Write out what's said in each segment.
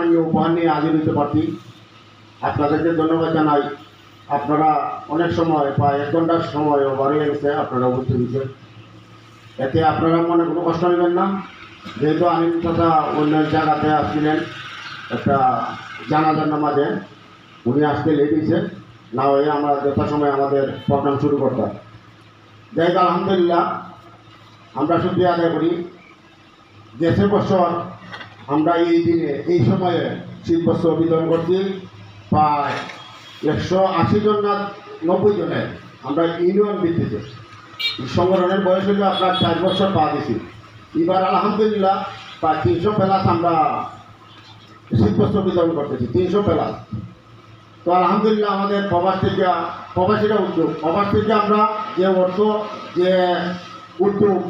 সামান্য উপহার নিয়ে হাজির হতে পারছি আপনাদেরকে ধন্যবাদ জানাই। আপনারা অনেক সময়, প্রায় এক ঘণ্টার সময় হয়ে গেছে, আপনারা উপস্থিত হয়েছেন। এতে আপনারা মনে কোনো কষ্ট নেবেন না। যেহেতু আমি তথা অন্য জায়গাতে আসছিলেন একটা জানাজার নামাজে, উনি আসতে হয়েছে। না হয়ে আমরা যথাসময়ে আমাদের প্রোগ্রাম শুরু করতাম। যাই আলহামদুলিল্লাহ, আমরা শুক্রিয়া আদায় করি। দেশের বছর আমরা এই দিনে, এই সময়ে শীত বস্ত্র বিতরণ করছি প্রায় একশো আশি জন না নব্বই জনের। আমরা ইউনিয়ন ভিত্তিতে। সংগঠনের বয়স হলো আপনার চার বছর পা দিছি এবার আলহামদুলিল্লাহ প্রায় তিনশো প্লাস আমরা শীতবস্ত্র বিতরণ করতেছি, তিনশো প্লাস তো আলহামদুলিল্লাহ আমাদের প্রবাস থেকে, প্রবাসীরা উদ্যোগ। প্রবাস থেকে আমরা যে অর্থ, যে উদ্যোগ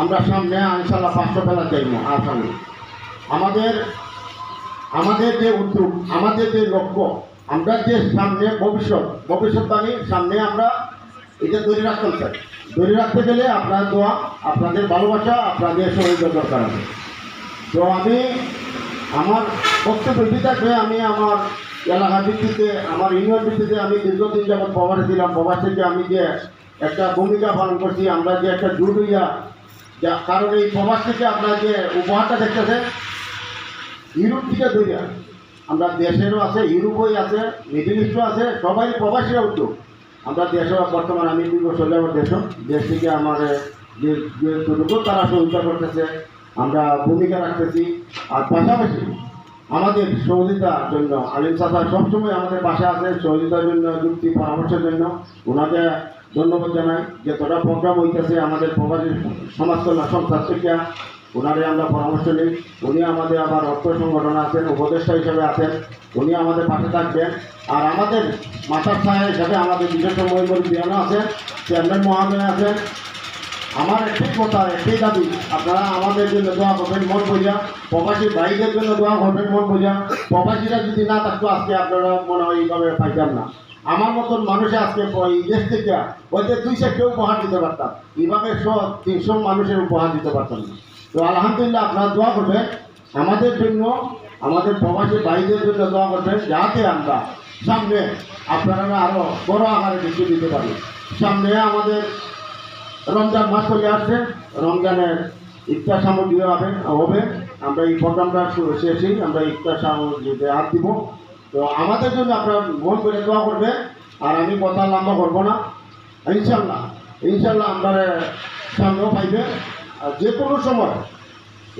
আমরা সামনে ইনশাল্লাহ পাঁচশো প্লাস চাইব আসামে আমাদের আমাদের যে উদ্যোগ, আমাদের যে লক্ষ্য, আমরা যে সামনে ভবিষ্যৎ, ভবিষ্যৎবাণী সামনে আমরা এটা ধরে রাখতে চাই। ধরে রাখতে গেলে আপনার দোয়া, আপনাদের ভালোবাসা, আপনাদের সহযোগিতা দরকার আছে। তো আমি আমার বক্তব্য থাকবে, আমি আমার এলাকা ভিত্তিতে, আমার ইউনিয়ন ভিত্তিতে আমি দীর্ঘদিন যখন প্রবাসে ছিলাম। প্রবাস থেকে আমি যে একটা ভূমিকা পালন করছি, আমরা যে একটা জুট হইয়া যা কারণ এই প্রবাস থেকে আপনার যে উপহারটা দেখতেছেন ইউরোপ থেকে ধরিয়া আমরা দেশেরও আছে ইউরোপই আছে, মিডিল ইস্টও আছে, সবাই প্রবাসীরা উদ্যোগ। আমরা দেশও বর্তমানে আমি দুই বছর যাব দেশ দেশ থেকে আমার যে যেটুকু তারা সহযোগিতা করতেছে, আমরা ভূমিকা রাখতেছি। আর পাশাপাশি আমাদের সহযোগিতার জন্য, আলিম সাথা সবসময় আমাদের পাশে আছে, সহযোগিতার জন্য, যুক্তি, পরামর্শের জন্য। ওনাকে ধন্যবাদ জানাই যে যতটা প্রোগ্রাম হইতেছে আমাদের প্রবাসী সমাজ কল্যাণ সংস্থা থেকে। ওনারে আমরা পরামর্শ নিই। উনি আমাদের আবার অর্থ সংগঠন আছেন, উপদেষ্টা হিসেবে আছেন। উনি আমাদের পাশে থাকবেন। আর আমাদের মাথার ছায়া হিসাবে আমাদের বিশেষ মহিমুর বিয়ানো আছেন চেয়ারম্যান মহামেয় আছেন। আমার একটি কথা একটি দাবি, আপনারা আমাদের জন্য দোয়া করবেন, মন বোঝা। প্রবাসী ভাইদের জন্য দোয়া করবেন, মন বোঝা। প্রবাসীরা যদি না থাকতো, আজকে আপনারা মনে হয় এইভাবে পাইতাম না। আমার মতন মানুষে আজকে এই দেশ থেকে ওই যে দুই চারটে উপহার দিতে পারতাম। এইভাবে সব তিনশো মানুষের উপহার দিতে পারতাম না। তো আলহামদুলিল্লাহ আপনারা দোয়া করবেন। আমাদের জন্য, আমাদের প্রবাসী ভাইদের জন্য দোয়া করবেন, যাতে আমরা সামনে আপনারা আরও বড় আকারে কিছু দিতে পারি। সামনে আমাদের রমজান মাস চলে আসছে, রমজানের ইফতার সামগ্রী হবে হবে। আমরা এই প্রোগ্রামটা শেষেই আমরা ইফতার সামগ্রীতে হাত দিব। তো আমাদের জন্য আপনারা মন করে দোয়া করবে আর আমি কথা লম্বা করব না। ইনশাল্লাহ ইনশাল্লাহ আমরা সামনেও পাইবে। আর যে কোনো সময়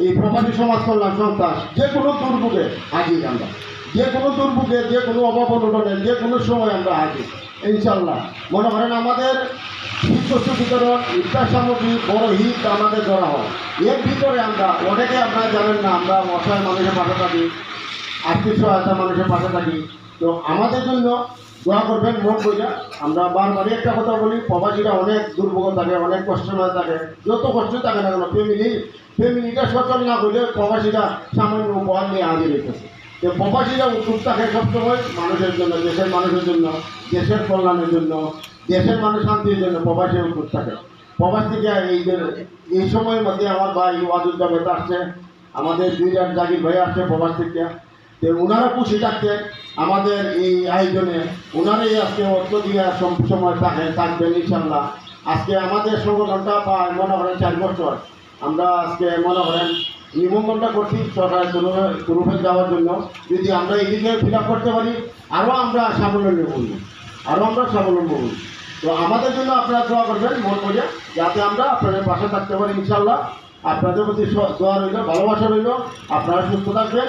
এই প্রবাসী সমাজ কল্যাণ সংস্থা, যে কোনো দুর্ভোগে হাজির আমরা। যে কোনো দুর্ভোগে, যে কোনো অভাব অনটনে, যে কোনো সময় আমরা হাজির। ইনশাল্লাহ মনে করেন আমাদের শীতবস্তু বিতরণ ইফতার সামগ্রী, বড় হিট আমাদের ধরা হয়। এর ভিতরে আমরা, অনেকে আপনারা জানেন না, আমরা অসহায় মানুষের পাশে থাকি, আর্থিক সহায়তা মানুষের পাশে থাকি। তো আমাদের জন্য দোয়া করবেন, মন বোঝা আমরা বারবারই একটা কথা বলি প্রবাসীরা অনেক দুর্ভোগ থাকে, অনেক কষ্ট হয়ে থাকে। যত কষ্ট থাকে না কেন ফ্যামিলি ফ্যামিলিটা সচল না করলে প্রবাসীরা সামান্য উপহার নিয়ে হাজির হইতেছে তো প্রবাসীরা উদ্যোগ থাকে সবসময় মানুষের জন্য, দেশের মানুষের জন্য, দেশের কল্যাণের জন্য, দেশের মানুষ শান্তির জন্য প্রবাসী উদ্যোগ থাকে প্রবাস থেকে এই যে, এই সময়ের মধ্যে আমার ভাই ওয়াজুল জাবেদ আসছে, আমাদের দুই জাগির ভাই আসছে প্রবাস থেকে। ওনারা খুশি থাকতেন আমাদের এই আয়োজনে ওনারাই আজকে অর্থ দিয়ে সময় থাকে, থাকবেন ইনশাল্লাহ আজকে আমাদের সংগঠনটা প্রায় মনে করেন চার বছর। আমরা আজকে মনে করেন নিবন্ধনটা করছি সরকারের তরফে যাওয়ার জন্য। যদি আমরা এদিকে ফিল করতে পারি, আরও আমরা স্বাবলম্বী হব। আরও আমরা স্বাবলম্বী হব। তো আমাদের জন্য আপনারা দোয়া করবেন, মন করে যাতে আমরা আপনাদের পাশে থাকতে পারি ইনশাল্লাহ আপনাদের প্রতি দোয়া রইল, ভালোবাসা রইল। আপনারা সুস্থ থাকবেন।